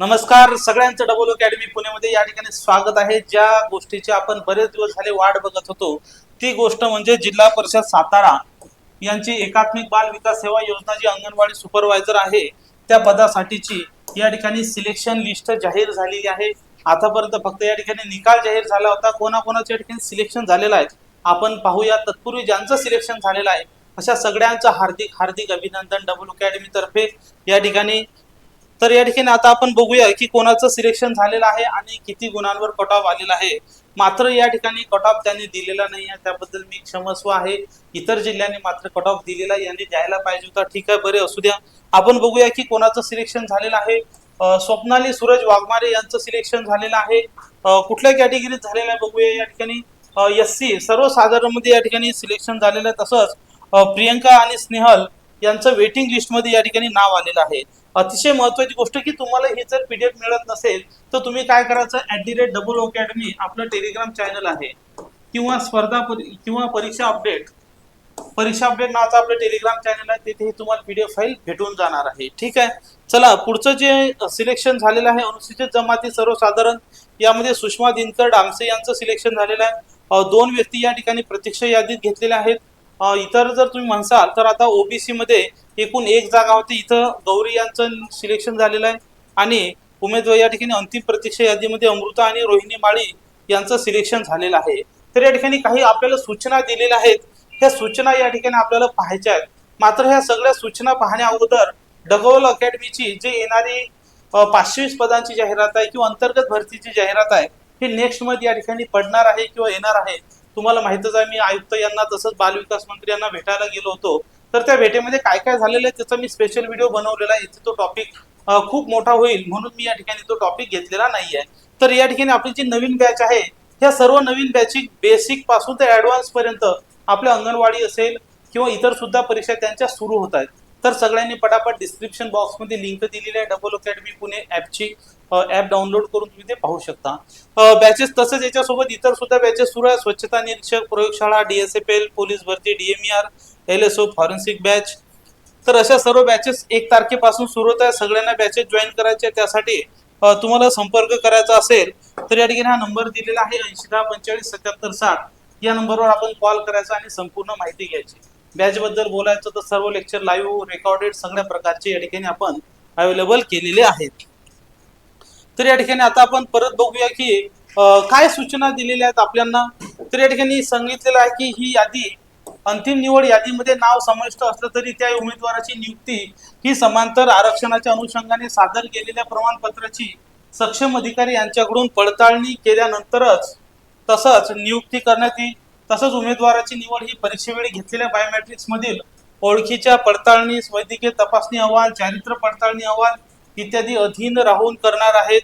नमस्कार सगळ्यांचं double academy पुण्यामध्ये या ठिकाणी स्वागत आहे. ज्या गोष्टीची आपण बरेच दिवस झाले वाट बघत होतो ती गोष्ट म्हणजे जिल्हा परिषद सातारा यांची एकात्मिक बाल विकास सेवा योजना जी अंगणवाडी सुपरवायझर आहे त्या पदासाठीची या ठिकाणी सिलेक्शन लिस्ट जाहीर झालेली आहे. आतापर्यंत फक्त या ठिकाणी निकाल जाहीर झाला होता. कोणाकोणाच्या या ठिकाणी सिलेक्शन झालेलं आहे आपण पाहूया. तत्पूर्वी ज्यांचं सिलेक्शन झालेलं आहे अशा सगळ्यांचं हार्दिक हार्दिक अभिनंदन डबल अकॅडमी तर्फे. या ठिकाणी तर या ठिकाणी आता आपण बघूया की कोणाचं सिलेक्शन झालेलं आहे आणि किती गुणांवर कट ऑफ आलेला आहे. मात्र या ठिकाणी कट ऑफ त्यांनी दिलेला नाही आहे. त्याबद्दल मी क्षमस्व आहे. इतर जिल्ह्यांनी मात्र कट ऑफ दिलेला यांनी द्यायला पाहिजे होता. ठीक आहे बरे असू द्या. आपण बघूया की कोणाचं सिलेक्शन झालेलं आहे. स्वप्नाली सूरज वाघमारे यांचं सिलेक्शन झालेलं आहे. कुठल्या कॅटेगरीत झालेलं आहे बघूया या ठिकाणी. एस सी सर्वसाधारणमध्ये या ठिकाणी सिलेक्शन झालेलं आहे. तसंच प्रियंका आणि स्नेहल यांचं वेटिंग लिस्टमध्ये या ठिकाणी नाव आलेलं आहे. अतिशय महत्वाची गोष्ट की तुम्हाला हे जर पीडीएफ मिळत नसेल तर तुम्ही काय करायचं? At the rate double academy आपलं टेलिग्राम चॅनल आहे. किंवा स्पर्धा किंवा परीक्षा अपडेट परीक्षा अपडेट नावाचं आपलं टेलिग्राम चॅनल आहे. तिथे तुम्हाला पीडीएफ फाईल भेटून जाणार आहे. ठीक आहे? चला पुढचं जे सिलेक्शन झालेलं आहे अनुसूचित जमाती सर्वसाधारण यामध्ये सुषमा दिनकर डामसे यांचं सिलेक्शन झालेलं आहे. दोन व्यक्ती या ठिकाणी प्रत्यक्ष यादीत घेतलेल्या आहेत. इतर जर तुम्ही म्हणसाल तर आता ओबीसी मध्ये एकूण एक जागा होती. इथं गौरी यांचं सिलेक्शन झालेलं आहे. आणि उमेदवार या ठिकाणी अंतिम प्रतीक्षा यादीमध्ये अमृता आणि रोहिणी माळी यांचं सिलेक्शन झालेलं आहे. तर या ठिकाणी काही आपल्याला सूचना दिलेल्या आहेत. ह्या सूचना या ठिकाणी आपल्याला पाहायच्या आहेत. मात्र ह्या सगळ्या सूचना पाहण्या अगोदर डगोल अकॅडमीची जे येणारी अ, पाचशे वीस पदांची जाहिरात आहे किंवा अंतर्गत भरतीची जाहिरात आहे हे नेक्स्टमध्ये या ठिकाणी पडणार आहे किंवा येणार आहे. तुम्हाला माहितच आहे मी आयुक्त यांना तसंच बालविकास मंत्री यांना भेटायला गेलो होतो. तर त्या भेटेमध्ये काय काय झालेलं आहे त्याचा मी स्पेशल व्हिडिओ बनवलेला आहे. इथे तो टॉपिक खूप मोठा होईल म्हणून मी या ठिकाणी तो टॉपिक घेतलेला नाही आहे. तर या ठिकाणी आपली जी नवीन बॅच आहे ह्या सर्व नवीन बॅचिंग बेसिकपासून ते ऍडव्हान्स पर्यंत आपल्या अंगणवाडी असेल किंवा इतर सुद्धा परीक्षा त्यांच्या सुरू होत आहेत. तर सगळ्यांनी पटापट डिस्क्रिप्शन बॉक्समध्ये लिंक दिलेली आहे. डबल अकॅडमी पुणे ॲपची ॲप डाउनलोड करून तुम्ही ते पाहू शकता. बॅचेस तसंच याच्यासोबत इतर सुद्धा बॅचेस सुरू आहे स्वच्छता निरीक्षक प्रयोगशाळा डीएसएफएल पोलीस भरती DMER L S O forensic batch तर अशा सर्व बॅचेस एक तारखेपासून सुरू होत आहे सगळ्यांना बॅचेस जॉईन करायचे त्यासाठी तुम्हाला संपर्क करायचा असेल तर या ठिकाणी हा नंबर दिलेला आहे. ऐंशी दहा पंचेचाळीस सत्याहत्तर साठ. या नंबरवर आपण कॉल करायचा आणि संपूर्ण माहिती घ्यायची. बॅच बद्दल बोलायचं तर सर्व लेक्चर लाईव्ह रेकॉर्डेड सगळ्या प्रकारचे या ठिकाणी आपण अवेलेबल केलेले आहेत. तर या ठिकाणी आता आपण परत बघूया की काय सूचना दिलेल्या आहेत आपल्याला तर या ठिकाणी सांगितलेलं आहे की ही यादी अंतिम निवड यादीमध्ये नाव समाविष्ट असलं तरी त्या उमेदवाराची नियुक्ती ही समांतर आरक्षणाच्या अनुषंगाने सादर केलेल्या प्रमाणपत्राची सक्षम अधिकारी यांच्याकडून पडताळणी केल्यानंतरच तसंच नियुक्ती करण्यात येईल. तसंच उमेदवाराची निवड ही परीक्षेवेळी घेतलेल्या बायोमेट्रिक्स मधील ओळखीच्या पडताळणी वैद्यकीय तपासणी अहवाल चारित्र्य पडताळणी अहवाल इत्यादी अधीन राहून करणार आहेत.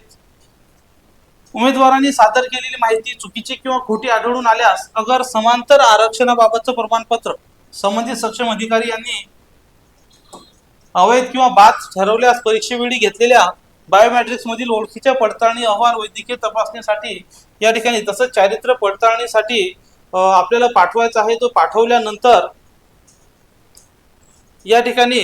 उमेदवारांनी सादर केलेली माहिती चुकीची किंवा खोटी आढळून आल्यास अगर समांतर आरक्षणाबाबतचं प्रमाणपत्र संबंधित सक्षम अधिकारी यांनी अवैध किंवा बाद ठरवल्यास परीक्षेवेळी घेतलेल्या बायोमॅट्रिक्स मधील ओळखीच्या पडताळणी अहवाल वैद्यकीय तपासणीसाठी या ठिकाणी तसंच चारित्र्य पडताळणीसाठी आपल्याला पाठवायचा आहे. तो पाठवल्यानंतर या ठिकाणी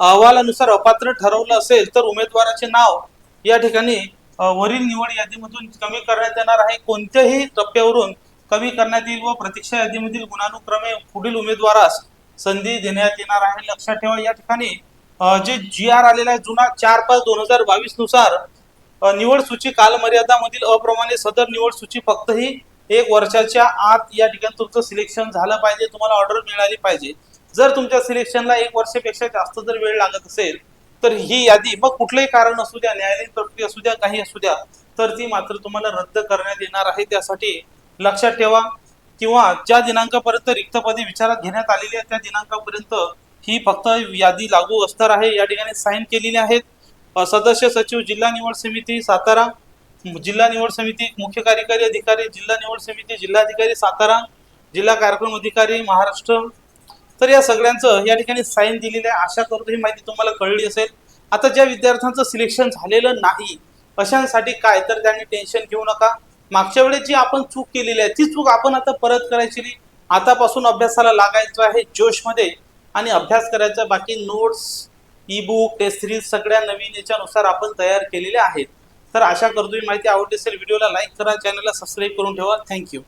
अहवालानुसार अपात्र ठरवलं असेल तर उमेदवाराचे नाव या ठिकाणी वरील निवड यादीमधून कमी करण्यात येणार आहे. कोणत्याही टप्प्यावरून कमी करण्यात येईल व प्रतीक्षा यादीमधील गुणानुक्रमे पुढील उमेदवारास संधी देण्यात येणार आहे. लक्षात ठेवा या ठिकाणी जे जी आर आलेला आहे जुना चार पाच दोन हजार बावीसनुसार निवड सूची कालमर्यादामधील अप्रमाणे सदर निवड सूची फक्त ही एक वर्षाच्या आत या ठिकाणी तुमचं सिलेक्शन झालं पाहिजे तुम्हाला ऑर्डर मिळाली पाहिजे. जर तुमच्या सिलेक्शनला एक वर्षापेक्षा जास्त जर वेळ लागत असेल तर ही यादी मग कुठलंही कारण असू द्या न्यायालयीन प्रक्रिया असू द्या काही असू द्या तर ती मात्र तुम्हाला रद्द करण्यात येणार आहे. त्यासाठी लक्षात ठेवा किंवा ज्या दिनांकापर्यंत रिक्त पदे विचारात घेण्यात आलेली आहे त्या दिनांकापर्यंत ही फक्त यादी लागू असणार आहे. या ठिकाणी साईन केलेली आहेत. सदस्य सचिव जिल्हा निवड समिती सातारा जिल्हा निवड समिती मुख्य कार्यकारी अधिकारी जिल्हा निवड समिती जिल्हाधिकारी सातारा जिल्हा कार्यक्रम अधिकारी महाराष्ट्र तर या सगळ्यांचं या ठिकाणी साईन दिलेलं आहे. आशा करतो ही माहिती तुम्हाला कळली असेल. आता ज्या विद्यार्थ्यांचं सिलेक्शन झालेलं नाही अशांसाठी काय तर त्यांनी टेन्शन घेऊ नका. मागच्या वेळेस जी आपण चूक केलेली आहे ती चूक आपण आता परत करायची नाही. आतापासून अभ्यासाला लागायचं आहे जोशमध्ये आणि अभ्यास करायचा बाकी notes e book test series सगळ्या नवीन याच्यानुसार आपण तयार केलेल्या आहेत. तर आशा करतो ही माहिती आवडली असेल व्हिडिओला लाईक करा चॅनलला सबस्क्राईब करून ठेवा. थँक्यू